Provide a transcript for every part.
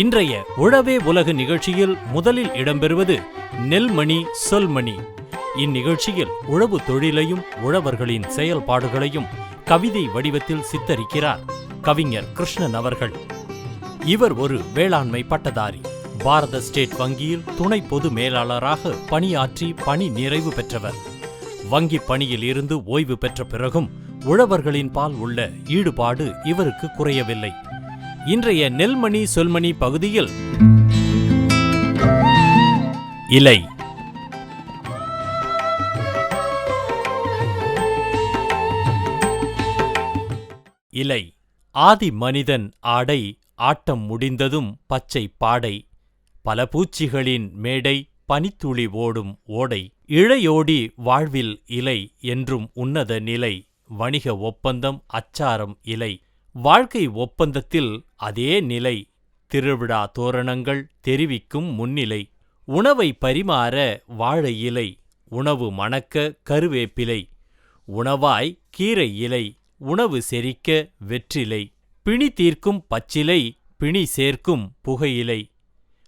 இன்றைய உழவே உலக நிகழ்ச்சியில் முதலில் இடம்பெறுவது நெல்மணி சொல்மணி. இந்நிகழ்ச்சியில் உழவு தொழிலையும் உழவர்களின் செயல்பாடுகளையும் கவிதை வடிவத்தில் சித்தரிக்கிறார் கவிஞர் கிருஷ்ணன் அவர்கள். இவர் ஒரு வேளாண்மை பட்டதாரி. பாரத ஸ்டேட் வங்கியில் துணை பொது மேலாளராக பணியாற்றி பணி நிறைவு பெற்றவர். வங்கி பணியில் இருந்து ஓய்வு பெற்ற பிறகும் உழவர்களின் பால் உள்ள ஈடுபாடு இவருக்கு குறையவில்லை. இன்றைய நெல்மணி சொல்மணி பகுதியில் இலை. இலை. ஆதி மனிதன் ஆடை ஆட்டம் முடிந்ததும் பச்சை பாடை. பல பூச்சிகளின் மேடை பனித்துளி ஓடும் ஓடை. இழையோடி வாழ்வில் இலை என்றும் உன்னத நிலை. வணிக ஒப்பந்தம் அச்சாரம் இலை. வாழ்க்கை ஒப்பந்தத்தில் அதே நிலை. திருவிழா தோரணங்கள் தெரிவிக்கும் முன்னிலை. உணவை பரிமாற வாழை இலை. உணவு மணக்க கருவேப்பிலை. உணவாய் கீரை இலை. உணவு செரிக்க வெற்றிலை. பிணி தீர்க்கும் பச்சிலை பிணி சேர்க்கும் புகையிலை.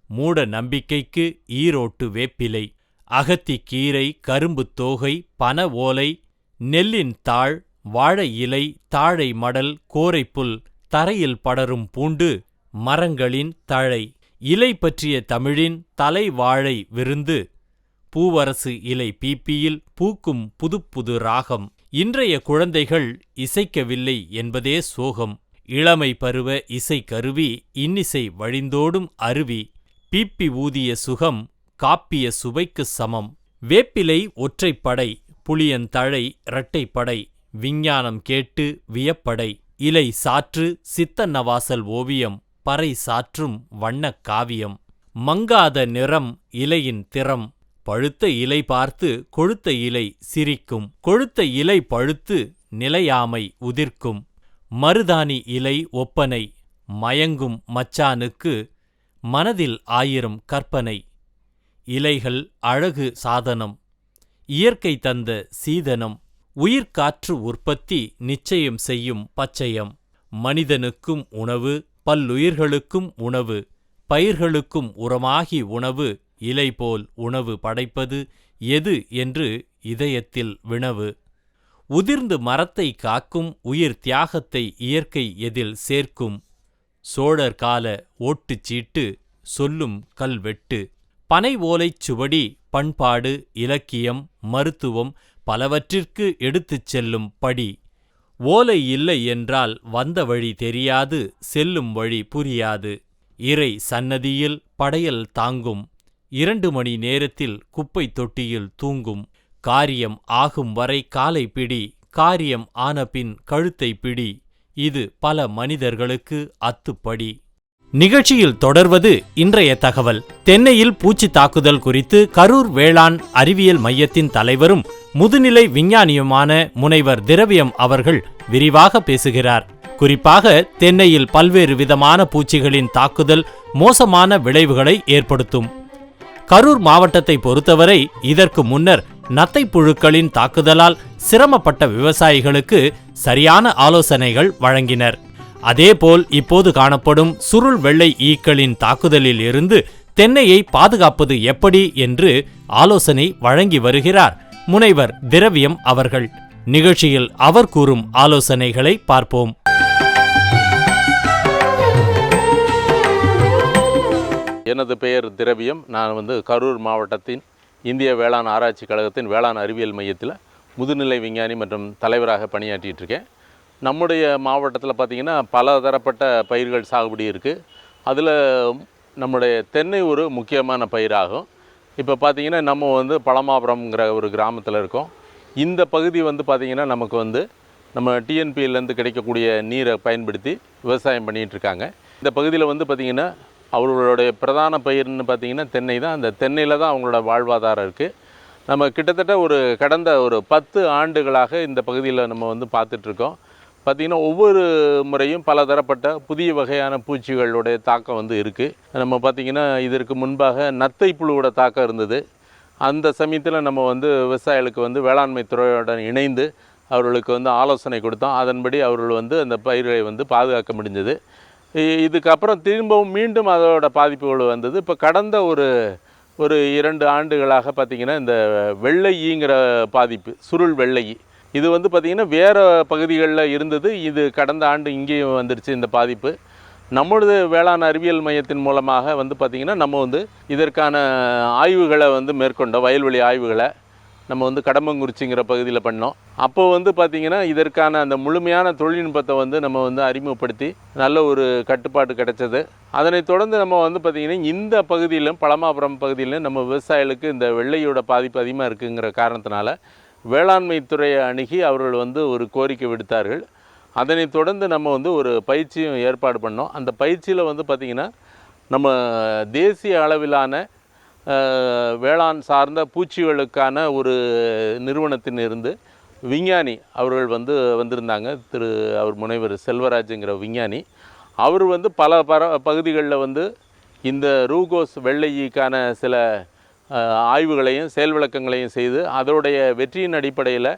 மூட நம்பிக்கைக்கு ஈரோட்டு வேப்பிலை. அகத்தி கீரை கரும்புத் தோகை பன ஓலை நெல்லின் தாழ் வாழை இலை தாழை மடல் கோரைப்புல் தரையில் படரும் பூண்டு மரங்களின் தழை. இலை பற்றிய தமிழின் தலை வாழை விருந்து. பூவரசு இலை பீப்பியில் பூக்கும் புதுப்புது ராகம். இன்றைய குழந்தைகள் இசைக்கவில்லை என்பதே சோகம். இளமை பருவ இசை கருவி இன்னிசை வழிந்தோடும் அருவி. பீப்பி ஊதிய சுகம் காப்பிய சுவைக்கு சமம். வேப்பிலை ஒற்றைப்படை புளியந்தழை இரட்டைப்படை. விஞ்ஞானம் கேட்டு வியப்படை. இலை சாற்று சித்தன்னவாசல் ஓவியம். பறை சாற்றும் வண்ணக் காவியம். மங்காத நிறம் இலையின் திறம். பழுத்த இலை பார்த்து கொழுத்த இலை சிரிக்கும். கொழுத்த இலை பழுத்து நிலையாமை உதிர்க்கும். மருதாணி இலை ஒப்பனை. மயங்கும் மச்சானுக்கு மனதில் ஆயிரம் கற்பனை. இலைகள் அழகு சாதனம். இயற்கை தந்த சீதனம். உயிர்காற்று உற்பத்தி நிச்சயம் செய்யும் பச்சையம். மனிதனுக்கும் உணவு பல்லுயிர்களுக்கும் உணவு பயிர்களுக்கும் உரமாகி உணவு இலை போல் உணவு படைப்பது எது என்று இதயத்தில் வினவு. உதிர்ந்து மரத்தை காக்கும் உயிர் தியாகத்தை இயற்கை எதில் சேர்க்கும். சோழர் கால ஓட்டுச் சீட்டு சொல்லும் கல்வெட்டு. பனை ஓலைச் சுவடி பண்பாடு இலக்கியம் மருத்துவம் பலவற்றிற்கு எடுத்துச் செல்லும் படி. ஓலை இல்லை என்றால் வந்த வழி தெரியாது செல்லும் வழி புரியாது. இறை சன்னதியில் படையல் தாங்கும். இரண்டு மணி நேரத்தில் குப்பை தொட்டியில் தூங்கும். காரியம் ஆகும் வரை காலை பிடி காரியம் ஆனபின் கழுத்தை பிடி. இது பல மனிதர்களுக்கு அத்துப்படி. நிகழ்ச்சியில் தொடர்வது இன்றைய தகவல். தென்னையில் பூச்சி தாக்குதல் குறித்து கரூர் வேளாண் அறிவியல் மையத்தின் தலைவரும் முதுநிலை விஞ்ஞானியுமான முனைவர் திரவியம் அவர்கள் விரிவாக பேசுகிறார். குறிப்பாக தென்னையில் பல்வேறு விதமான பூச்சிகளின் தாக்குதல் மோசமான விளைவுகளை ஏற்படுத்தும். கரூர் மாவட்டத்தை பொறுத்தவரை இதற்கு முன்னர் நத்தை புழுக்களின் தாக்குதலால் சிரமப்பட்ட விவசாயிகளுக்கு சரியான ஆலோசனைகள் வழங்கினர். அதேபோல் இப்போது காணப்படும் சுருள் வெள்ளை ஈக்களின் தாக்குதலில் இருந்து தென்னையை பாதுகாப்பது எப்படி என்று ஆலோசனை வழங்கி வருகிறார் முனைவர் திரவியம் அவர்கள். நிகழ்ச்சியில் அவர் கூறும் ஆலோசனைகளை பார்ப்போம். எனது பெயர் திரவியம். நான் வந்து கரூர் மாவட்டத்தின் இந்திய வேளாண் ஆராய்ச்சி கழகத்தின் வேளாண் அறிவியல் மையத்தில் முதுநிலை விஞ்ஞானி மற்றும் தலைவராக பணியாற்றிட்டு இருக்கேன். நம்முடைய மாவட்டத்தில் பார்த்திங்கன்னா பல தரப்பட்ட பயிர்கள் சாகுபடி இருக்குது அதில் நம்முடைய தென்னை ஒரு முக்கியமான பயிராகும். இப்போ பார்த்திங்கன்னா நம்ம வந்து பழமாபுரம்ங்கிற ஒரு கிராமத்தில் இருக்கோம். இந்த பகுதி வந்து பார்த்திங்கன்னா நமக்கு வந்து நம்ம டிஎன்பியிலேருந்து கிடைக்கக்கூடிய நீரை பயன்படுத்தி விவசாயம் பண்ணிகிட்டு இருக்காங்க. இந்த பகுதியில் வந்து பார்த்திங்கன்னா அவர்களுடைய பிரதான பயிர்னு பார்த்திங்கன்னா தென்னை தான். அந்த தென்னையில் தான் அவங்களோட வாழ்வாதாரம் இருக்குது நம்ம கிட்டத்தட்ட ஒரு கடந்த ஒரு பத்து ஆண்டுகளாக இந்த பகுதியில் நம்ம வந்து பார்த்துட்ருக்கோம் பார்த்திங்கன்னா ஒவ்வொரு முறையும் பல தரப்பட்ட புதிய வகையான பூச்சிகளுடைய தாக்கம் வந்து இருக்குது நம்ம பார்த்திங்கன்னா இதற்கு முன்பாக நத்தை புழுவோட தாக்கம் இருந்தது. அந்த சமயத்தில் நம்ம வந்து விவசாயிகளுக்கு வந்து வேளாண்மை துறையுடன் இணைந்து அவர்களுக்கு வந்து ஆலோசனை கொடுத்தோம். அதன்படி அவர்கள் வந்து அந்த பயிர்களை வந்து பாதுகாக்க முடிஞ்சது. இதுக்கப்புறம் திரும்பவும் மீண்டும் அதோட பாதிப்புகள் வந்தது. இப்போ கடந்த ஒரு ஒரு இரண்டு ஆண்டுகளாக பார்த்திங்கன்னா இந்த வெள்ளை ஈங்கிற பாதிப்பு சுருள் வெள்ளை இது வந்து பார்த்திங்கன்னா வேறு பகுதிகளில் இருந்தது. இது கடந்த ஆண்டு இங்கேயும் வந்துருச்சு இந்த பாதிப்பு. நம்மளது வேளாண் அறிவியல் மையத்தின் மூலமாக வந்து பார்த்திங்கன்னா நம்ம வந்து இதற்கான ஆய்வுகளை வந்து மேற்கொண்டோம். வயல்வெளி ஆய்வுகளை நம்ம வந்து கடம்பங்குறிச்சிங்கிற பகுதியில் பண்ணோம். அப்போ வந்து பார்த்திங்கன்னா இதற்கான அந்த முழுமையான தொழில்நுட்பத்தை வந்து நம்ம வந்து அறிமுகப்படுத்தி நல்ல ஒரு கட்டுப்பாடு கிடைச்சது. அதனைத் தொடர்ந்து நம்ம வந்து பார்த்திங்கன்னா இந்த பகுதியிலும் பழமாபுரம் பகுதியிலும் நம்ம விவசாயிகளுக்கு இந்த வெள்ளையோட பாதிப்பு அதிகமாக இருக்குங்கிற காரணத்தினால வேளாண்மை துறையை அணுகி அவர்கள் வந்து ஒரு கோரிக்கை விடுத்தார்கள். அதனைத் தொடர்ந்து நம்ம வந்து ஒரு பயிற்சியும் ஏற்பாடு பண்ணோம். அந்த பயிற்சியில் வந்து பார்த்திங்கன்னா நம்ம தேசிய அளவிலான வேளாண் சார்ந்த பூச்சிகளுக்கான ஒரு நிறுவனத்தின் இருந்து விஞ்ஞானி அவர்கள் வந்து வந்திருந்தாங்க. திரு அவர் முனைவர் செல்வராஜுங்கிற விஞ்ஞானி. அவர் வந்து பல பர பகுதிகளில் வந்து இந்த ரூகோஸ் வெள்ளையிக்கான சில ஆய்வுகளையும் செயல் விளக்கங்களையும் செய்து அதோடைய வெற்றியின் அடிப்படையில்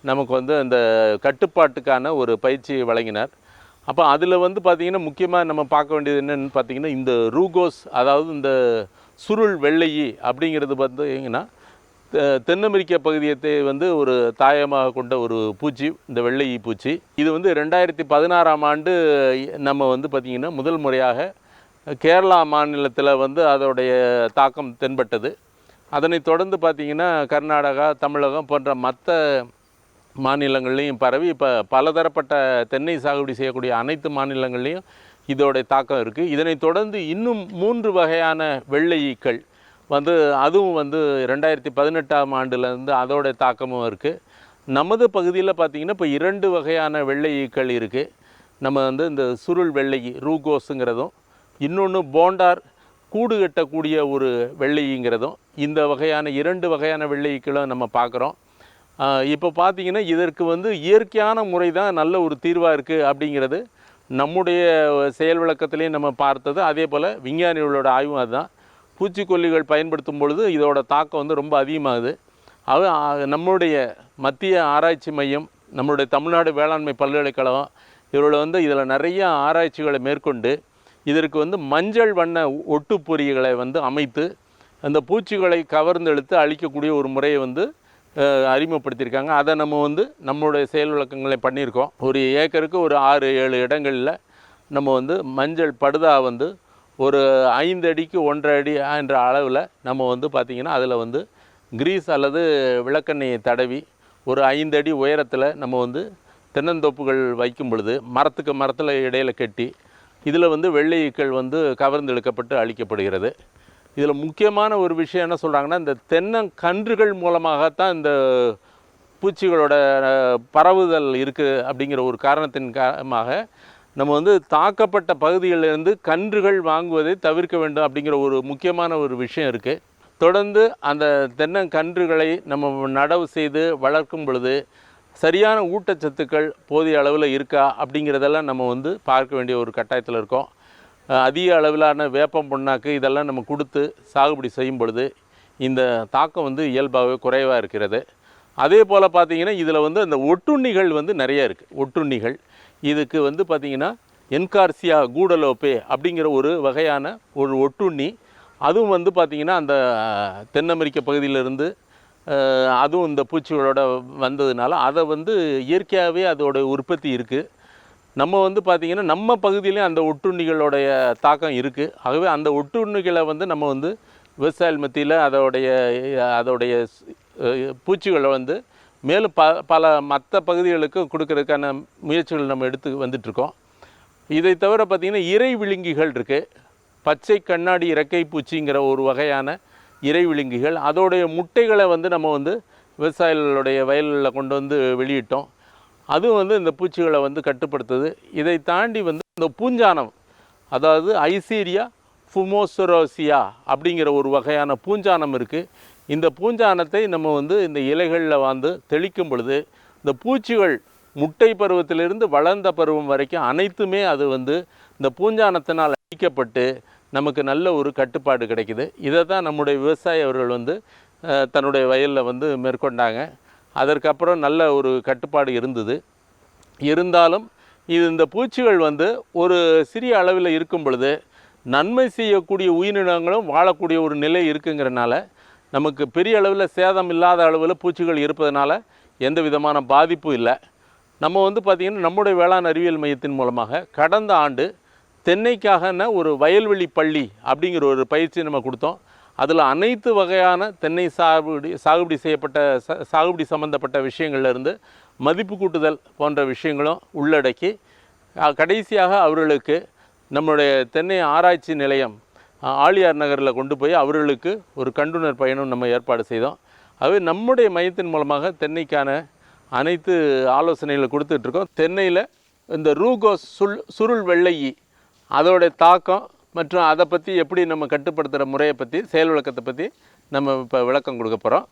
நமக்கு வந்து அந்த கட்டுப்பாட்டுக்கான ஒரு பயிற்சி வழங்கினார். அப்போ அதில் வந்து பார்த்திங்கன்னா முக்கியமாக நம்ம பார்க்க வேண்டியது என்னென்னு பார்த்தீங்கன்னா இந்த ரூகோஸ் அதாவது இந்த சுருள் வெள்ளையி அப்படிங்கிறது பார்த்தீங்கன்னா தெ- தென் அமெரிக்க பகுதியத்தை வந்து ஒரு தாயமாக கொண்ட ஒரு பூச்சி இந்த வெள்ளையி பூச்சி. இது வந்து ரெண்டாயிரத்தி பதினாறாம் ஆண்டு நம்ம வந்து பார்த்திங்கன்னா முதல் முறையாக கேரளா மாநிலத்தில் வந்து அதோடைய தாக்கம் தென்பட்டது. அதனை தொடர்ந்து பார்த்திங்கன்னா கர்நாடகா தமிழகம் போன்ற மற்ற மாநிலங்கள்லேயும் பரவி இப்போ பலதரப்பட்ட தென்னை சாகுபடி செய்யக்கூடிய அனைத்து மாநிலங்கள்லேயும் இதோடைய தாக்கம் இருக்குது இதனை தொடர்ந்து இன்னும் மூன்று வகையான வெள்ளை ஈக்கள் வந்து அதுவும் வந்து ரெண்டாயிரத்தி பதினெட்டாம் ஆண்டுலேருந்து அதோடைய தாக்கமும் இருக்குது நமது பகுதியில் பார்த்திங்கன்னா இப்போ இரண்டு வகையான வெள்ளை ஈக்கள் இருக்குது நம்ம வந்து இந்த சுருள் வெள்ளை ரூகோஸுங்கிறதும் இன்னொன்று போண்டார் கூடு கட்டக்கூடிய ஒரு வெள்ளைங்கிறதும் இந்த வகையான இரண்டு வகையான வெள்ளைகளும் நம்ம பார்க்குறோம். இப்போ பார்த்தீங்கன்னா இதற்கு வந்து இயற்கையான முறை தான் நல்ல ஒரு தீர்வாக இருக்குது அப்படிங்கிறது நம்முடைய செயல் விளக்கத்திலையும் நம்ம பார்த்தது. அதே போல் விஞ்ஞானிகளோட ஆய்வும் அதுதான். பூச்சிக்கொல்லிகள் பயன்படுத்தும் பொழுது இதோட தாக்கம் வந்து ரொம்ப அதிகமாகுது. அது நம்முடைய மத்திய ஆராய்ச்சி மையம் நம்மளுடைய தமிழ்நாடு வேளாண்மை பல்கலைக்கழகம் இவர்கள் வந்து இதில் நிறைய ஆராய்ச்சிகளை மேற்கொண்டு இதற்கு வந்து மஞ்சள் வண்ண ஒட்டுப்பொறிகளை வந்து அமைத்து அந்த பூச்சிகளை கவர்ந்தெடுத்து அழிக்கக்கூடிய ஒரு முறையை வந்து அறிமுகப்படுத்தியிருக்காங்க. அதை நம்ம வந்து நம்மளுடைய செயல் விளக்கங்களை பண்ணியிருக்கோம். ஒரு ஏக்கருக்கு ஒரு ஆறு ஏழு இடங்களில் நம்ம வந்து மஞ்சள் படுதா வந்து ஒரு ஐந்து அடிக்கு ஒன்றரை அடி என்ற அளவில் நம்ம வந்து பார்த்திங்கன்னா அதில் வந்து கிரீஸ் அல்லது விளக்கெண்ணெயை தடவி ஒரு ஐந்து அடி உயரத்தில் நம்ம வந்து தென்னந்தோப்புகள் வைக்கும் பொழுது மரத்துக்கு மரத்தில் இடையில் கட்டி இதில் வந்து வெள்ளையீக்கள் வந்து கவர்ந்தெடுக்கப்பட்டு அழிக்கப்படுகிறது. இதில் முக்கியமான ஒரு விஷயம் என்ன சொல்கிறாங்கன்னா இந்த தென்னங்கன்றுகள் மூலமாகத்தான் இந்த பூச்சிகளோட பரவுதல் இருக்குது அப்படிங்கிற ஒரு காரணத்தின் காரணமாக நம்ம வந்து தாக்கப்பட்ட பகுதிகளிலிருந்து கன்றுகள் வாங்குவதை தவிர்க்க வேண்டும் அப்படிங்கிற ஒரு முக்கியமான ஒரு விஷயம் இருக்குது தொடர்ந்து அந்த தென்னங்கன்றுகளை நம்ம நடவு செய்து வளர்க்கும் பொழுது சரியான ஊட்டச்சத்துக்கள் போதிய அளவில் இருக்கா அப்படிங்கிறதெல்லாம் நம்ம வந்து பார்க்க வேண்டிய ஒரு கட்டாயத்தில் இருக்கோம். அதிக அளவிலான வேப்பம் புண்ணாக்கு இதெல்லாம் நம்ம கொடுத்து சாகுபடி செய்யும் பொழுது இந்த தாக்கம் வந்து இயல்பாகவே குறைவாக இருக்கிறது. அதே போல் பார்த்தீங்கன்னா இதில் வந்து அந்த ஒட்டுண்ணிகள் வந்து நிறைய இருக்குது ஒட்டுண்ணிகள். இதுக்கு வந்து பார்த்திங்கன்னா என்கார்சியா கூடலோப்பே அப்படிங்கிற ஒரு வகையான ஒரு ஒட்டுண்ணி. அதுவும் வந்து பார்த்திங்கன்னா அந்த தென் அமெரிக்க பகுதியிலிருந்து அதுவும் இந்த பூச்சிகளோட வந்ததுனால அதை வந்து இயற்கையாகவே அதோட உற்பத்தி இருக்குது நம்ம வந்து பார்த்திங்கன்னா நம்ம பகுதியிலையும் அந்த ஒட்டுண்ணிகளுடைய தாக்கம் இருக்குது ஆகவே அந்த ஒட்டுண்ணிகளை வந்து நம்ம வந்து விவசாய மத்தியில் அதோடைய அதோடைய பூச்சிகளை வந்து மேலும் ப பல மற்ற பகுதிகளுக்கு கொடுக்கறதுக்கான முயற்சிகள் நம்ம எடுத்து வந்துட்ருக்கோம் இதை தவிர பார்த்திங்கன்னா இறை விழுங்கிகள் இருக்குது பச்சை கண்ணாடி இறக்கை பூச்சிங்கிற ஒரு வகையான இறைவிழுங்கிகள் அதோடைய முட்டைகளை வந்து நம்ம வந்து விவசாயிகளுடைய வயல்களில் கொண்டு வந்து வெளியிட்டோம். அதுவும் வந்து இந்த பூச்சிகளை வந்து கட்டுப்படுத்துது. இதை தாண்டி வந்து இந்த பூஞ்சானம் அதாவது ஐசீரியா ஃபுமோசரோசியா அப்படிங்கிற ஒரு வகையான பூஞ்சானம் இருக்குது இந்த பூஞ்சானத்தை நம்ம வந்து இந்த இலைகளில் வந்து தெளிக்கும் பொழுது இந்த பூச்சிகள் முட்டை பருவத்திலிருந்து வளர்ந்த பருவம் வரைக்கும் அனைத்துமே அது வந்து இந்த பூஞ்சானத்தினால் அழிக்கப்பட்டு நமக்கு நல்ல ஒரு கட்டுப்பாடு கிடைக்குது. இதை தான் நம்முடைய விவசாயி அவர்கள் வந்து தன்னுடைய வயலில் வந்து மேற்கொண்டாங்க. அதற்கப்புறம் நல்ல ஒரு கட்டுப்பாடு இருந்தது. இருந்தாலும் இது இந்த பூச்சிகள் வந்து ஒரு சிறிய அளவில் இருக்கும் பொழுது நன்மை செய்யக்கூடிய உயிரினங்களும் வாழக்கூடிய ஒரு நிலை இருக்குங்கிறனால நமக்கு பெரிய அளவில் சேதம் இல்லாத அளவில் பூச்சிகள் இருப்பதனால எந்த விதமான பாதிப்பும் இல்லை. நம்ம வந்து பார்த்திங்கன்னா நம்முடைய வேளாண் அறிவியல் மையத்தின் மூலமாக கடந்த ஆண்டு தென்னைக்காகன ஒரு வயல்வெளி பள்ளி அப்படிங்கிற ஒரு பயிற்சி நம்ம கொடுத்தோம். அதில் அனைத்து வகையான தென்னை சாகுபடி சாகுபடி செய்யப்பட்ட ச- சாகுபடி சம்பந்தப்பட்ட விஷயங்கள்லேருந்து மதிப்பு கூட்டுதல் போன்ற விஷயங்களும் உள்ளடக்கி கடைசியாக அவர்களுக்கு நம்முடைய தென்னை ஆராய்ச்சி நிலையம் ஆழியார் நகரில் கொண்டு போய் அவர்களுக்கு ஒரு கண்டுணர் பயணம் நம்ம ஏற்பாடு செய்தோம். அது நம்முடைய மையத்தின் மூலமாக தென்னைக்கான அனைத்து ஆலோசனைகளை கொடுத்துட்ருக்கோம் தென்னையில் இந்த ரூகோஸ் சுல் சுருள் வெள்ளையி அதோடைய தாக்கம் மற்றும் அதை பற்றி எப்படி நம்ம கட்டுப்படுத்துகிற முறையை பற்றி செயல் விளக்கத்தை பற்றி நம்ம இப்போ விளக்கம் கொடுக்க போகிறோம்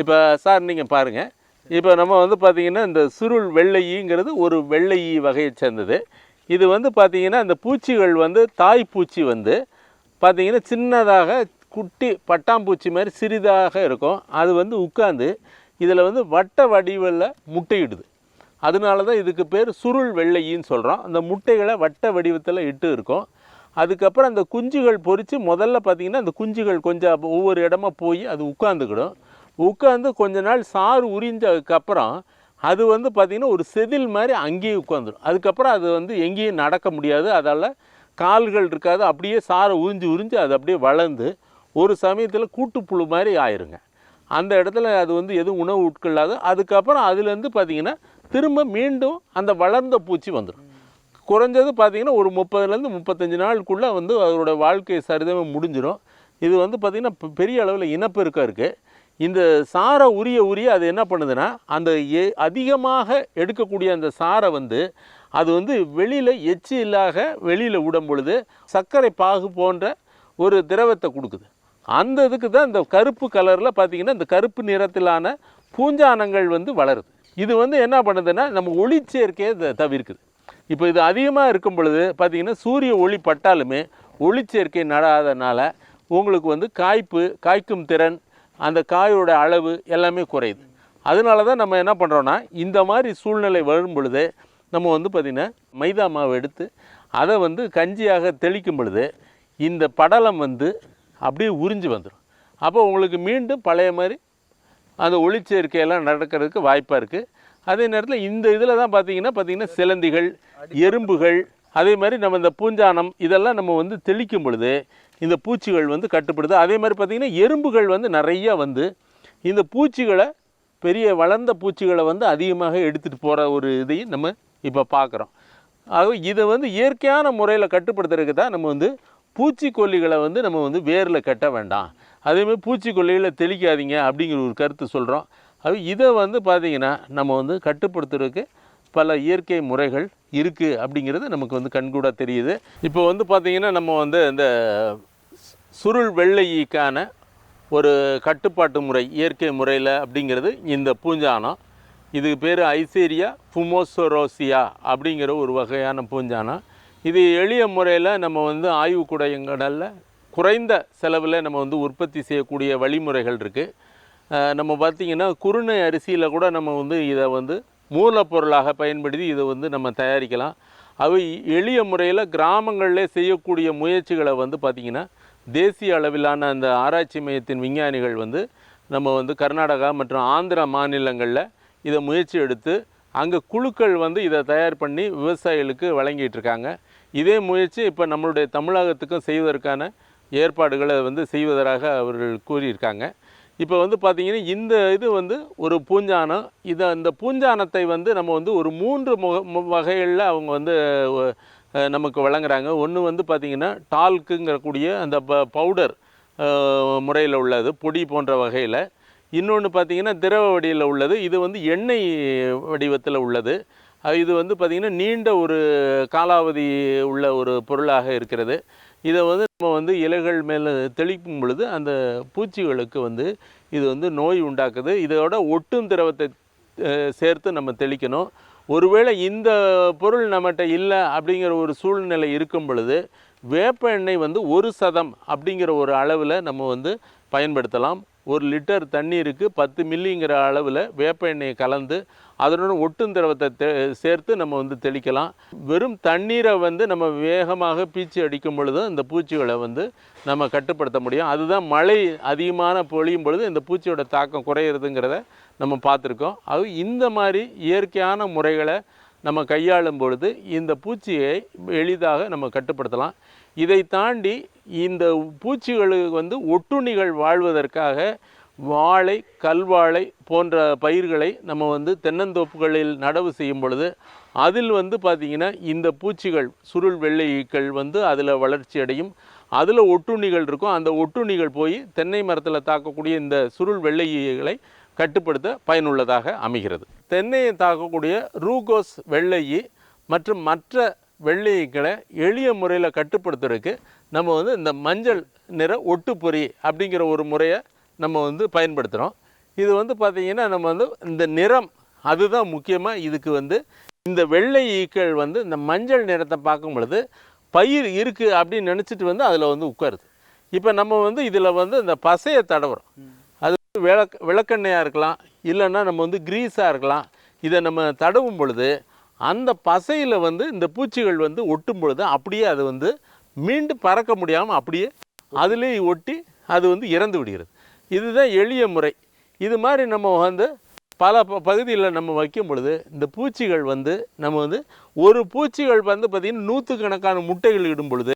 இப்போ சார் நீங்கள் பாருங்கள் இப்போ நம்ம வந்து பார்த்திங்கன்னா இந்த சுருள் வெள்ளையிங்கிறது ஒரு வெள்ளையி வகையை சேர்ந்தது. இது வந்து பார்த்திங்கன்னா இந்த பூச்சிகள் வந்து தாய் பூச்சி வந்து பார்த்திங்கன்னா சின்னதாக குட்டி பட்டாம்பூச்சி மாதிரி சிறிதாக இருக்கும். அது வந்து உட்காந்து இதில் வந்து வட்ட வடிவில் முட்டையிடுது. அதனால தான் இதுக்கு பேர் சுருள் வெள்ளையின்னு சொல்கிறோம் அந்த முட்டைகளை வட்ட வடிவத்தில் இட்டு இருக்கும். அதுக்கப்புறம் அந்த குஞ்சுகள் பொறித்து முதல்ல பார்த்திங்கன்னா அந்த குஞ்சுகள் கொஞ்சம் ஒவ்வொரு இடமா போய் அது உட்காந்துக்கிடும் உட்காந்து கொஞ்ச நாள் சாறு உறிஞ்சதுக்கப்புறம் அது வந்து பார்த்திங்கன்னா ஒரு செதில் மாதிரி அங்கேயே உட்காந்துடும் அதுக்கப்புறம் அது வந்து எங்கேயும் நடக்க முடியாது. அதால் கால்கள் இருக்காது. அப்படியே சாறை உறிஞ்சு உறிஞ்சு அது அப்படியே வளர்ந்து ஒரு சமயத்தில் கூட்டுப்புழு மாதிரி ஆயிருங்க. அந்த இடத்துல அது வந்து எதுவும் உணவு உட்கொள்ளாது. அதுக்கப்புறம் அதுலேருந்து பார்த்திங்கன்னா திரும்ப மீண்டும் அந்த வளர்ந்த பூச்சி வந்துடும் குறைஞ்சது பார்த்திங்கன்னா ஒரு முப்பதுலேருந்து முப்பத்தஞ்சு நாளுக்குள்ளே வந்து அதோட வாழ்க்கை சரிதமாக முடிஞ்சிடும் இது வந்து பார்த்திங்கன்னா பெரிய அளவில் இனப்பெருக்கம் இருக்குது இந்த சாரை உரிய உரிய அது என்ன பண்ணுதுன்னா அந்த எ அதிகமாக எடுக்கக்கூடிய அந்த சாரை வந்து அது வந்து வெளியில் எச்சி இல்லாக வெளியில் விடும் பொழுது சர்க்கரை பாகு போன்ற ஒரு திரவத்தை கொடுக்குது. அந்த இதுக்கு தான் இந்த கருப்பு கலரில் பார்த்தீங்கன்னா இந்த கருப்பு நிறத்திலான பூஞ்சானங்கள் வந்து வளருது. இது வந்து என்ன பண்ணுதுன்னா நம்ம ஒளிச்சேர்க்கையை தவிர்க்குது. இப்போ இது அதிகமாக இருக்கும் பொழுது பார்த்தீங்கன்னா சூரிய ஒளி பட்டாலுமே ஒளிச்சேர்க்கை நடாதனால உங்களுக்கு வந்து காய்ப்பு காய்க்கும் திறன் அந்த காயோட அளவு எல்லாமே குறையுது. அதனால தான் நம்ம என்ன பண்ணுறோன்னா இந்த மாதிரி சூழ்நிலை வரும் பொழுது நம்ம வந்து பார்த்திங்கன்னா மைதா மாவு எடுத்து அதை வந்து கஞ்சியாக தெளிக்கும் பொழுது இந்த படலம் வந்து அப்படியே உறிஞ்சு வந்துடும் அப்போ உங்களுக்கு மீண்டும் பழைய மாதிரி அந்த ஒளிச்சேர்க்கையெல்லாம் நடக்கிறதுக்கு வாய்ப்பாக இருக்குது அதே நேரத்தில் இந்த இதில் தான் பார்த்தீங்கன்னா பார்த்தீங்கன்னா சிலந்திகள் எறும்புகள் அதே மாதிரி நம்ம இந்த பூஞ்சானம் இதெல்லாம் நம்ம வந்து தெளிக்கும் பொழுது இந்த பூச்சிகள் வந்து கட்டுப்படுது. அதே மாதிரி பார்த்திங்கன்னா எறும்புகள் வந்து நிறைய வந்து இந்த பூச்சிகளை பெரிய வளர்ந்த பூச்சிகளை வந்து அதிகமாக எடுத்துகிட்டு போகிற ஒரு இதையும் நம்ம இப்போ பார்க்குறோம் ஆக இதை வந்து இயற்கையான முறையில் கட்டுப்படுத்துறதுக்கு தான் நம்ம வந்து பூச்சிக்கொல்லிகளை வந்து நம்ம வந்து வேரில் கட்ட வேண்டாம். அதேமாதிரி பூச்சிக்கொல்லிகளை தெளிக்காதீங்க அப்படிங்கிற ஒரு கருத்து சொல்கிறோம் அது இதை வந்து பார்த்திங்கன்னா நம்ம வந்து கட்டுப்படுத்துறதுக்கு பல இயற்கை முறைகள் இருக்குது அப்படிங்கிறது நமக்கு வந்து கண்கூட தெரியுது. இப்போ வந்து பார்த்திங்கன்னா நம்ம வந்து இந்த சுருள் வெள்ளைக்கான ஒரு கட்டுப்பாட்டு முறை இயற்கை முறையில் அப்படிங்கிறது இந்த பூஞ்சானம். இதுக்கு பேர் ஐசேரியா ஃபுமோசோரோசியா அப்படிங்கிற ஒரு வகையான பூஞ்சானம். இது எளிய முறையில் நம்ம வந்து ஆய்வு ஆய்வுக்கூடங்களில் குறைந்த செலவில் நம்ம வந்து உற்பத்தி செய்யக்கூடிய வழிமுறைகள் இருக்குது நம்ம பார்த்திங்கன்னா குருணை அரிசியில் கூட நம்ம வந்து இதை வந்து மூலப்பொருளாக பயன்படுத்தி இதை வந்து நம்ம தயாரிக்கலாம். அவை எளிய முறையில் கிராமங்களிலே செய்யக்கூடிய முயற்சிகளை வந்து பார்த்திங்கன்னா தேசிய அளவிலான அந்த ஆராய்ச்சி மையத்தின் விஞ்ஞானிகள் வந்து நம்ம வந்து கர்நாடகா மற்றும் ஆந்திரா மாநிலங்களில் இதை முயற்சி எடுத்து அங்கே குழுக்கள் வந்து இதை தயார் பண்ணி விவசாயிகளுக்கு வழங்கிட்டு இருக்காங்க. இதே முயற்சி இப்போ நம்மளுடைய தமிழகத்துக்கும் செய்வதற்கான ஏற்பாடுகளை வந்து செய்வதாக அவர்கள் கூறியிருக்காங்க. இப்போ வந்து பார்த்திங்கன்னா இந்த இது வந்து ஒரு பூஞ்சானம். இதை அந்த பூஞ்சானத்தை வந்து நம்ம வந்து ஒரு மூன்று முக வகைகளில் அவங்க வந்து நமக்கு வழங்குறாங்க. ஒன்று வந்து பார்த்திங்கன்னா டால்க்குங்கிறக்கூடிய அந்த ப பவுடர் முறையில் உள்ளது பொடி போன்ற வகையில். இன்னொன்று பார்த்திங்கன்னா திரவ வடிவில் உள்ளது. இது வந்து எண்ணெய் வடிவத்தில் உள்ளது. இது வந்து பார்த்திங்கன்னா நீண்ட ஒரு காலாவதி உள்ள ஒரு பொருளாக இருக்கிறது. இதை வந்து நம்ம வந்து இலைகள் மேலே தெளிக்கும் பொழுது அந்த பூச்சிகளுக்கு வந்து இது வந்து நோய் உண்டாக்குது. இதோட ஒட்டும் திரவத்தை சேர்த்து நம்ம தெளிக்கணும். ஒருவேளை இந்த பொருள் நம்மகிட்ட இல்லை அப்படிங்கிற ஒரு சூழ்நிலை இருக்கும் பொழுது வேப்ப எண்ணெய் வந்து ஒரு சதம் அப்படிங்கிற ஒரு அளவில் நம்ம வந்து பயன்படுத்தலாம். ஒரு லிட்டர் தண்ணீருக்கு பத்து மில்லிங்கிற அளவில் வேப்ப எண்ணெயை கலந்து அதனுடன் ஒட்டும் திரவத்தை தே சேர்த்து நம்ம வந்து தெளிக்கலாம். வெறும் தண்ணீரை வந்து நம்ம வேகமாக பீச்சி அடிக்கும் பொழுது இந்த பூச்சிகளை வந்து நம்ம கட்டுப்படுத்த முடியும். அதுதான் மழை அதிகமான பொழியும் பொழுது இந்த பூச்சியோட தாக்கம் குறையிறதுங்கிறத நம்ம பார்த்துருக்கோம். அது இந்த மாதிரி இயற்கையான முறைகளை நம்ம கையாளும் பொழுது இந்த பூச்சியை எளிதாக நம்ம கட்டுப்படுத்தலாம். இதை தாண்டி இந்த பூச்சிகளுக்கு வந்து ஒட்டுண்ணிகள் வாழ்வதற்காக வாழை கல்வாழை போன்ற பயிர்களை நம்ம வந்து தென்னந்தோப்புகளில் நடவு செய்யும் பொழுது அதில் வந்து பார்த்திங்கன்னா இந்த பூச்சிகள் சுருள் வெள்ளைகள் வந்து அதில் வளர்ச்சி அடையும். அதில் ஒட்டுண்ணிகள் இருக்கும். அந்த ஒட்டுண்ணிகள் போய் தென்னை மரத்தில் தாக்கக்கூடிய இந்த சுருள் வெள்ளைகளை கட்டுப்படுத்த பயனுள்ளதாக அமைகிறது. தென்னையை தாக்கக்கூடிய ரூகோஸ் வெள்ளையி மற்றும் மற்ற வெள்ளைகளை எளிய முறையில் கட்டுப்படுத்துறதுக்கு நம்ம வந்து இந்த மஞ்சள் நிற ஒட்டுப்பொறி அப்படிங்கிற ஒரு முறையை நம்ம வந்து பயன்படுத்துகிறோம் இது வந்து பார்த்திங்கன்னா நம்ம வந்து இந்த நிறம் அதுதான் முக்கியமாக இதுக்கு வந்து இந்த வெள்ளை ஈக்கள் வந்து இந்த மஞ்சள் நிறத்தை பார்க்கும் பொழுது பயிர் இருக்குது அப்படின்னு நினச்சிட்டு வந்து அதில் வந்து உட்காருது. இப்போ நம்ம வந்து இதில் வந்து இந்த பசையை தடவுறோம். அது வந்து விளக் விளக்கெண்ணெயாக இருக்கலாம் இல்லைன்னா நம்ம வந்து க்ரீஸாக இருக்கலாம். இதை நம்ம தடவும் பொழுது அந்த பசையில் வந்து இந்த பூச்சிகள் வந்து ஒட்டும் பொழுது அப்படியே அது வந்து மீண்டும் பறக்க முடியாமல் அப்படியே அதுலேயே ஒட்டி அது வந்து இறந்து விடுகிறது. இதுதான் எளிய முறை. இது மாதிரி நம்ம வந்து பல ப பகுதியில் நம்ம வைக்கும் பொழுது இந்த பூச்சிகள் வந்து நம்ம வந்து ஒரு பூச்சிகள் வந்து பார்த்திங்கன்னா நூற்றுக்கணக்கான முட்டைகள் இடும் பொழுது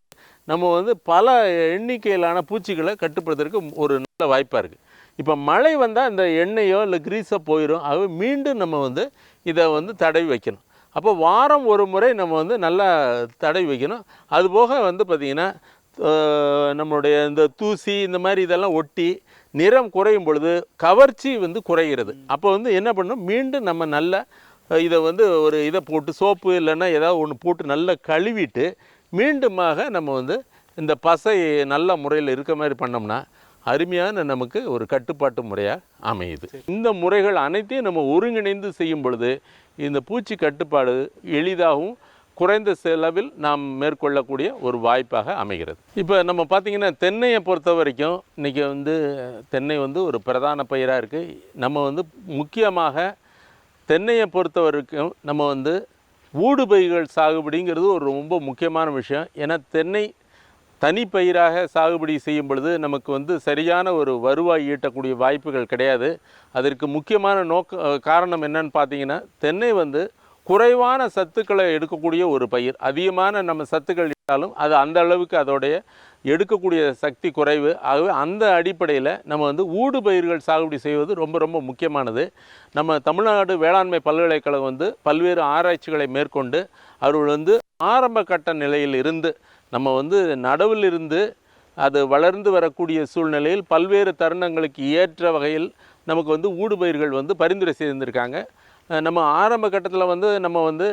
நம்ம வந்து பல எண்ணிக்கையிலான பூச்சிகளை கட்டுப்படுத்துறதுக்கு ஒரு நல்ல வாய்ப்பாக இருக்குது இப்போ மழை வந்தால் இந்த எண்ணெயோ இல்லை கிரீஸோ போயிடும் ஆகவே மீண்டும் நம்ம வந்து இதை வந்து தடவி வைக்கணும். அப்போ வாரம் ஒரு முறை நம்ம வந்து நல்லா தடவி வைக்கணும். அதுபோக வந்து பார்த்திங்கன்னா நம்மளுடைய இந்த தூசி இந்த மாதிரி இதெல்லாம் ஒட்டி நிறம் குறையும் பொழுது கவர்ச்சி வந்து குறைகிறது. அப்போ வந்து என்ன பண்ணணும்? மீண்டும் நம்ம நல்ல இதை வந்து ஒரு இதை போட்டு சோப்பு இல்லைன்னா ஏதாவது ஒன்று போட்டு நல்லா கழுவிட்டு மீண்டுமாக நம்ம வந்து இந்த பசை நல்ல முறையில் இருக்க மாதிரி பண்ணோம்னா அருமையான நமக்கு ஒரு கட்டுப்பாட்டு முறையாக அமையுது. இந்த முறைகள் அனைத்தையும் நம்ம ஒருங்கிணைந்து செய்யும் பொழுது இந்த பூச்சி கட்டுப்பாடு எளிதாகவும் குறைந்த செலவில் நாம் மேற்கொள்ளக்கூடிய ஒரு வாய்ப்பாக அமைகிறது. இப்போ நம்ம பார்த்திங்கன்னா தென்னையை பொறுத்த வரைக்கும் இன்றைக்கி வந்து தென்னை வந்து ஒரு பிரதான பயிராக இருக்குது நம்ம வந்து முக்கியமாக தென்னையை பொறுத்த வரைக்கும் நம்ம வந்து ஊடுபயிர்கள் சாகுபடிங்கிறது ஒரு ரொம்ப முக்கியமான விஷயம். ஏன்னா தென்னை தனிப்பயிராக சாகுபடி செய்யும் பொழுது நமக்கு வந்து சரியான ஒரு வருவாய் ஈட்டக்கூடிய வாய்ப்புகள் கிடையாது. அதற்கு முக்கியமான நோக்க காரணம் என்னன்னு பார்த்தீங்கன்னா தென்னை வந்து குறைவான சத்துக்களை எடுக்கக்கூடிய ஒரு பயிர். அதிகமான நம்ம சத்துக்கள் இட்டாலும் அது அந்த அளவுக்கு அதோடைய எடுக்கக்கூடிய சக்தி குறைவு. ஆகவே அந்த அடிப்படையில் நம்ம வந்து ஊடு பயிர்கள் சாகுபடி செய்வது ரொம்ப ரொம்ப முக்கியமானது. நம்ம தமிழ்நாடு வேளாண்மை பல்கலைக்கழகம் வந்து பல்வேறு ஆராய்ச்சிகளை மேற்கொண்டு அவர்கள் வந்து ஆரம்ப கட்ட நிலையில் இருந்து நம்ம வந்து நடவில் இருந்து அது வளர்ந்து வரக்கூடிய சூழ்நிலையில் பல்வேறு தருணங்களுக்கு ஏற்ற வகையில் நமக்கு வந்து ஊடுபயிர்கள் வந்து பரிந்துரை செய்திருந்திருக்காங்க. நம்ம ஆரம்ப கட்டத்தில் வந்து நம்ம வந்து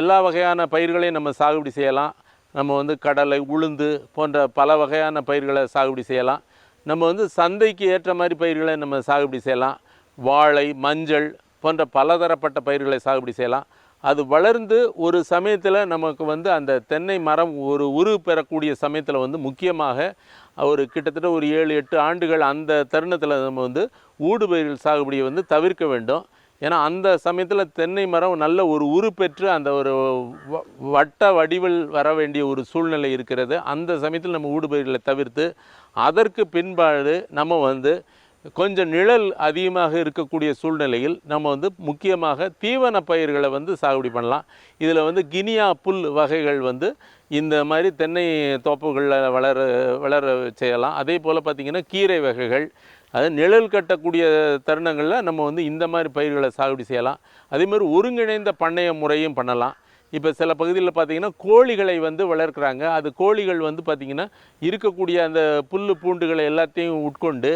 எல்லா வகையான பயிர்களையும் நம்ம சாகுபடி செய்யலாம். நம்ம வந்து கடலை உளுந்து போன்ற பல வகையான பயிர்களை சாகுபடி செய்யலாம். நம்ம வந்து சந்தைக்கு ஏற்ற மாதிரி பயிர்களை நம்ம சாகுபடி செய்யலாம். வாழை மஞ்சள் போன்ற பலதரப்பட்ட பயிர்களை சாகுபடி செய்யலாம். அது வளர்ந்து ஒரு சமயத்தில் நமக்கு வந்து அந்த தென்னை மரம் ஒரு உரு பெறக்கூடிய சமயத்தில் வந்து முக்கியமாக ஒரு கிட்டத்தட்ட ஒரு ஏழு எட்டு ஆண்டுகள் அந்த தருணத்தில் நம்ம வந்து ஊடுபயிர்கள் சாகுபடியை வந்து தவிர்க்க வேண்டும். ஏன்னா அந்த சமயத்தில் தென்னை மரம் நல்ல ஒரு உரு பெற்று அந்த ஒரு வ- வட்ட வடிவில் வர வேண்டிய ஒரு சூழ்நிலை இருக்கிறது. அந்த சமயத்தில் நம்ம ஊடுபயிர்களை தவிர்த்து அதற்கு பின்பாடு நம்ம வந்து கொஞ்சம் நிழல் அதிகமாக இருக்கக்கூடிய சூழ்நிலையில் நம்ம வந்து முக்கியமாக தீவன பயிர்களை வந்து சாகுபடி பண்ணலாம். இதில் வந்து கினியா புல் வகைகள் வந்து இந்த மாதிரி தென்னை தோப்புகளில் வளர வளர செய்யலாம். அதே போல் பார்த்திங்கன்னா கீரை வகைகள் அது நிழல் கட்டக்கூடிய தருணங்களில் நம்ம வந்து இந்த மாதிரி பயிர்களை சாகுபடி செய்யலாம். அதேமாதிரி ஒருங்கிணைந்த பண்ணைய முறையும் பண்ணலாம். இப்போ சில பகுதியில் பார்த்தீங்கன்னா கோழிகளை வந்து வளர்க்குறாங்க. அது கோழிகள் வந்து பார்த்திங்கன்னா இருக்கக்கூடிய அந்த புல் பூண்டுகளை எல்லாத்தையும் உட்கொண்டு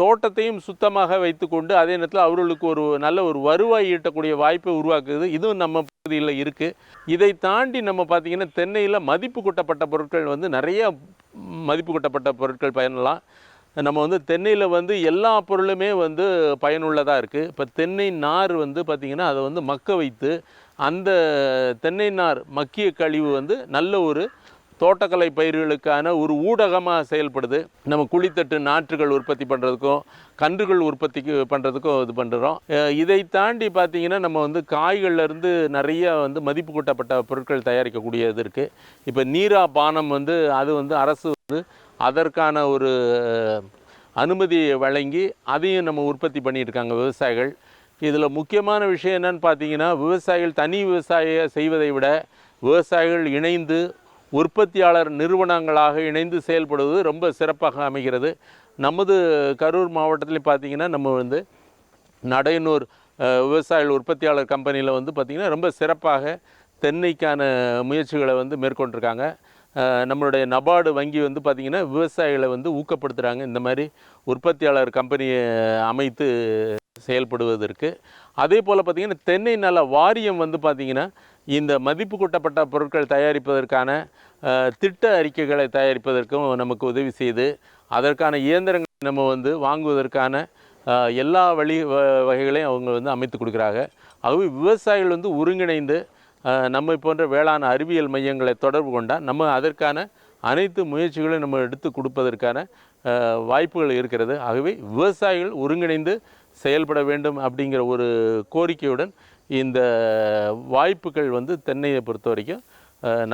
தோட்டத்தையும் சுத்தமாக வைத்துக்கொண்டு அதே நேரத்தில் அவர்களுக்கு ஒரு நல்ல ஒரு வருவாய் ஈட்டக்கூடிய வாய்ப்பை உருவாக்குது. இதுவும் நம்ம பகுதியில் இருக்குது இதை தாண்டி நம்ம பார்த்திங்கன்னா தென்னையில் மதிப்பு கூட்டப்பட்ட பொருட்கள் வந்து நிறைய மதிப்பு கூட்டப்பட்ட பொருட்கள் பயனலாம். நம்ம வந்து தென்னையில் வந்து எல்லா பொருளுமே வந்து பயனுள்ளதாக இருக்குது இப்போ தென்னை நார் வந்து பார்த்திங்கன்னா அதை வந்து மக்க வைத்து அந்த தென்னை நார் மக்கிய கழிவு வந்து நல்ல ஒரு தோட்டக்கலை பயிர்களுக்கான ஒரு ஊடகமாக செயல்படுது. நம்ம குழித்தட்டு நாற்றுகள் உற்பத்தி பண்ணுறதுக்கும் கன்றுகள் உற்பத்திக்கு பண்ணுறதுக்கும் இது பண்ணுறோம் இதை தாண்டி பார்த்திங்கன்னா நம்ம வந்து காய்கள்லேருந்து நிறைய வந்து மதிப்பு கூட்டப்பட்ட பொருட்கள் தயாரிக்கக்கூடியது இருக்குது இப்போ நீரா பானம் வந்து அது வந்து அரசு வந்து அதற்கான ஒரு அனுமதியை வழங்கி அதையும் நம்ம உற்பத்தி பண்ணிட்டு இருக்காங்க விவசாயிகள். இதில் முக்கியமான விஷயம் என்னன்னு பார்த்தீங்கன்னா விவசாயிகள் தனி விவசாய செய்வதை விட விவசாயிகள் இணைந்து உற்பத்தியாளர் நிறுவனங்களாக இணைந்து செயல்படுவது ரொம்ப சிறப்பாக அமைகிறது. நமது கரூர் மாவட்டத்தில் பார்த்தீங்கன்னா நம்ம வந்து நடையனூர் விவசாயிகள் உற்பத்தியாளர் கம்பெனியில் வந்து பார்த்திங்கன்னா ரொம்ப சிறப்பாக தென்னைக்கான முயற்சிகளை வந்து மேற்கொண்டிருக்காங்க. நம்மளுடைய நபார்டு வங்கி வந்து பார்த்திங்கன்னா விவசாயிகளை வந்து ஊக்கப்படுத்துகிறாங்க இந்த மாதிரி உற்பத்தியாளர் கம்பெனியை அமைத்து செயல்படுவதற்கு. அதே போல் பார்த்திங்கன்னா தென்னை நல வாரியம் வந்து பார்த்திங்கன்னா இந்த மதிப்பு கூட்டப்பட்ட பொருட்கள் தயாரிப்பதற்கான திட்ட அறிக்கைகளை தயாரிப்பதற்கும் நமக்கு உதவி செய்து அதற்கான இயந்திரங்களை நம்ம வந்து வாங்குவதற்கான எல்லா வழி வ- வகைகளையும் அவங்க வந்து அமைத்து கொடுக்குறாங்க. ஆகவே விவசாயிகள் வந்து ஒருங்கிணைந்து நம்ம நம்மை போன்ற வேளாண் அறிவியல் மையங்களை தொடர்பு கொண்டால் நம்ம அதற்கான அனைத்து முயற்சிகளையும் நம்ம எடுத்து கொடுப்பதற்கான வாய்ப்புகள் இருக்கிறது. ஆகவே விவசாயிகள் ஒருங்கிணைந்து செயல்பட வேண்டும் அப்படிங்கிற ஒரு கோரிக்கையுடன் இந்த வாய்ப்புகள் வந்து தென்னையை பொறுத்த வரைக்கும்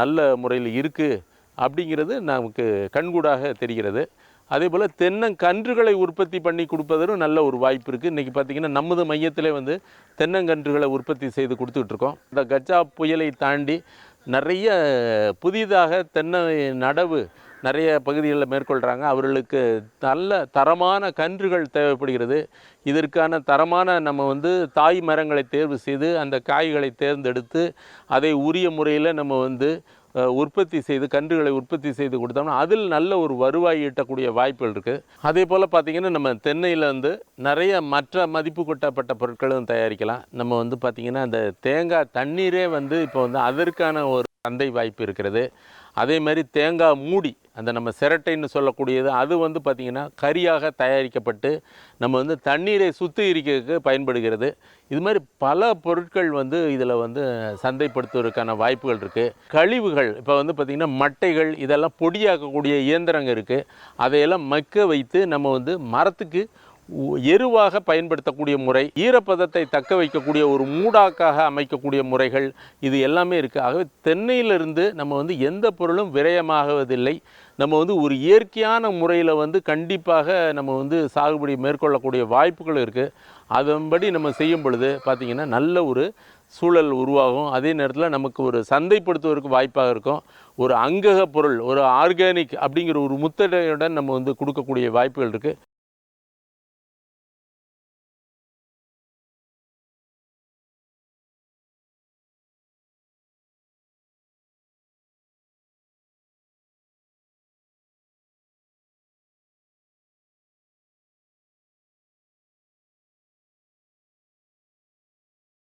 நல்ல முறையில் இருக்குது அப்படிங்கிறது நமக்கு கண்கூடாக தெரிகிறது. அதே போல் தென்னங்கன்றுகளை உற்பத்தி பண்ணி கொடுப்பதற்கு நல்ல ஒரு வாய்ப்பு இருக்குது இன்றைக்கி பார்த்திங்கன்னா நமது மையத்திலே வந்து தென்னங்கன்றுகளை உற்பத்தி செய்து கொடுத்துட்ருக்கோம். இந்த கஜா புயலை தாண்டி நிறைய புதிதாக தென்னை நடவு நிறைய பகுதிகளில் மேற்கொள்கிறாங்க அவர்களுக்கு நல்ல தரமான கன்றுகள் தேவைப்படுகிறது. இதற்கான தரமான நம்ம வந்து தாய் மரங்களை தேர்வு செய்து அந்த காய்களை தேர்ந்தெடுத்து அதை உரிய முறையில் நம்ம வந்து உற்பத்தி செய்து கன்றுகளை உற்பத்தி செய்து கொடுத்தோம்னா அதில் நல்ல ஒரு வருவாய் ஈட்டக்கூடிய வாய்ப்புகள் இருக்குது அதே போல் பார்த்திங்கன்னா நம்ம தென்னையில் வந்து நிறைய மற்ற மதிப்பு கொட்டப்பட்ட பொருட்களும் தயாரிக்கலாம். நம்ம வந்து பார்த்திங்கன்னா அந்த தேங்காய் தண்ணீரே வந்து இப்போ வந்து அதற்கான ஒரு சந்தை வாய்ப்பு இருக்கிறது. அதே மாதிரி தேங்காய் மூடி அந்த நம்ம சிரட்டைன்னு சொல்லக்கூடியது அது வந்து பார்த்திங்கன்னா கரியாக தயாரிக்கப்பட்டு நம்ம வந்து தண்ணீரை சுத்திகரிக்கிறதுக்கு பயன்படுகிறது. இது மாதிரி பல பொருட்கள் வந்து இதில் வந்து சந்தைப்படுத்துவதற்கான வாய்ப்புகள் இருக்குது கழிவுகள் இப்போ வந்து பார்த்திங்கன்னா மட்டைகள் இதெல்லாம் பொடியாக்கக்கூடிய இயந்திரங்கள் இருக்குது அதையெல்லாம் மக்க வைத்து நம்ம வந்து மரத்துக்கு எருவாக பயன்படுத்தக்கூடிய முறை ஈரப்பதத்தை தக்க வைக்கக்கூடிய ஒரு மூடாக்காக அமைக்கக்கூடிய முறைகள் இது எல்லாமே இருக்குது ஆகவே தென்னையிலிருந்து நம்ம வந்து எந்த பொருளும் விரயமாகுவதில்லை. நம்ம வந்து ஒரு இயற்கையான முறையில் வந்து கண்டிப்பாக நம்ம வந்து சாகுபடி மேற்கொள்ளக்கூடிய வாய்ப்புகள் இருக்குது அதன்படி நம்ம செய்யும் பொழுது பார்த்திங்கன்னா நல்ல ஒரு சூழல் உருவாகும். அதே நேரத்தில் நமக்கு ஒரு சந்தைப்படுத்துவதற்கு வாய்ப்பாக இருக்கும். ஒரு அங்கக பொருள் ஒரு ஆர்கானிக் அப்படிங்கிற ஒரு முத்தடையுடன் நம்ம வந்து கொடுக்கக்கூடிய வாய்ப்புகள் இருக்குது